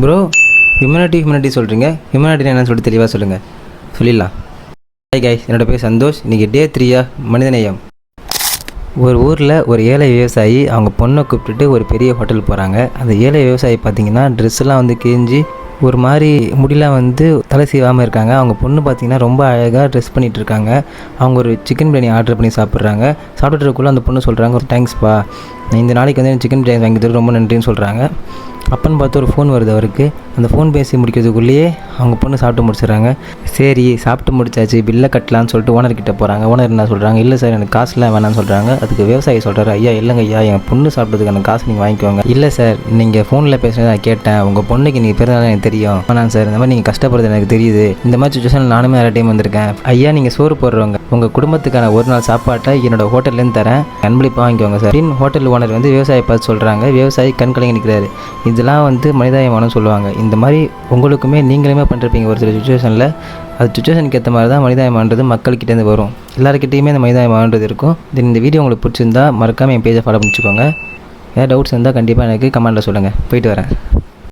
Bro humanity humanity சொல்கிறீங்க humanity என்னன்னு சொல்லிட்டு தெளிவாக சொல்லுங்கள் சொல்லிடலாம். ஹாய் கைஸ் என்னோட பேர் சந்தோஷ். இன்றைக்கி டே த்ரீயா மனிதநேயம். ஒரு ஊரில் ஒரு ஏழை விவசாயி அவங்க பொண்ணை கூப்பிட்டுட்டு ஒரு பெரிய ஹோட்டல் போகிறாங்க அந்த ஏழை விவசாயி பார்த்தீங்கன்னா ட்ரெஸ்ஸெல்லாம் வந்து கிழிஞ்சி ஒரு மாதிரி முடியெலாம் வந்து தலை செய்வாமல் இருக்காங்க. அவங்க பொண்ணு பார்த்தீங்கன்னா ரொம்ப அழகாக ட்ரெஸ் பண்ணிகிட்டு இருக்காங்க. அவங்க ஒரு சிக்கன் பிரியாணி ஆர்டர் பண்ணி சாப்பிட்றாங்க. சாப்பிட்றதுக்குள்ளே அந்த பொண்ணு சொல்கிறாங்க ஒரு தேங்க்ஸ்ப்பா இந்த நாளைக்கு வந்து எனக்கு சிக்கன் பிரியாணி வாங்கி தரது ரொம்ப நன்றின்னு சொல்கிறாங்க அப்பன்னு பார்த்து ஒரு ஃபோன் வருது அவருக்கு. அந்த ஃபோன் பேசி முடிக்கிறதுக்குள்ளேயே அவங்க பொண்ணு சாப்பிட்டு முடிச்சிடுறாங்க. சரி சாப்பிட்டு முடிச்சாச்சு பில்லை கட்டலான்னு சொல்லிட்டு ஓனர்கிட்ட போகிறாங்க ஓனர் என்ன சொல்கிறாங்க இல்லை சார் எனக்கு காசுலாம் வேணாம்னு சொல்கிறாங்க அதுக்கு விவசாயி சொல்கிறாரு ஐயா இல்லைங்க ஐயா என் பொண்ணு சாப்பிட்றதுக்கான காசு நீங்கள் வாங்கிக்கோங்க. இல்லை சார் நீங்கள் ஃபோனில் பேசுனது நான் கேட்டேன். உங்கள் பொண்ணுக்கு நீங்கள் பிறந்தாலும் எனக்கு தெரியும். வேணாம் சார் இந்த மாதிரி நீங்கள் கஷ்டப்படுறது எனக்கு தெரியுது. இந்த மாதிரி சுச்சுவேஷன் நானுமே நிறைய டைம் வந்திருக்கேன். ஐயா நீங்கள் சோறு போடுறவங்க. உங்கள் குடும்பத்துக்கான ஒரு நாள் சாப்பாட்டை என்னோட ஹோட்டல்லேருந்து தரேன். அன்பளிப்பாக வாங்கிக்கோங்க சார் பின் ஹோட்டல் ஓனர் வந்து விவசாயி பார்த்து சொல்கிறாங்க விவசாயி கண் கலங்கி நிற்கிறாரு இதெல்லாம் வந்து மனிதாயமானம் சொல்லுவாங்க. இந்த மாதிரி உங்களுக்குமே நீங்களுமே பண்ணிருப்பீங்க ஒரு சில சுச்சுவேஷனில் அது சுச்சுவேஷனுக்கு ஏற்ற மாதிரி தான் மனிதாயமானது மக்கள்கிட்டேருந்து வரும். எல்லாருக்கிட்டேயுமே இந்த மனிதாயமானது இருக்கும். தென் இந்த வீடியோ உங்களுக்கு பிடிச்சிருந்தா மறக்காமல் என் பேஜை ஃபாலோ பண்ணிச்சுக்கோங்க. ஏதாவது டவுட்ஸ் இருந்தால் கண்டிப்பாக எனக்கு கமெண்ட்டில் சொல்லுங்கள் போயிட்டு வரேன்.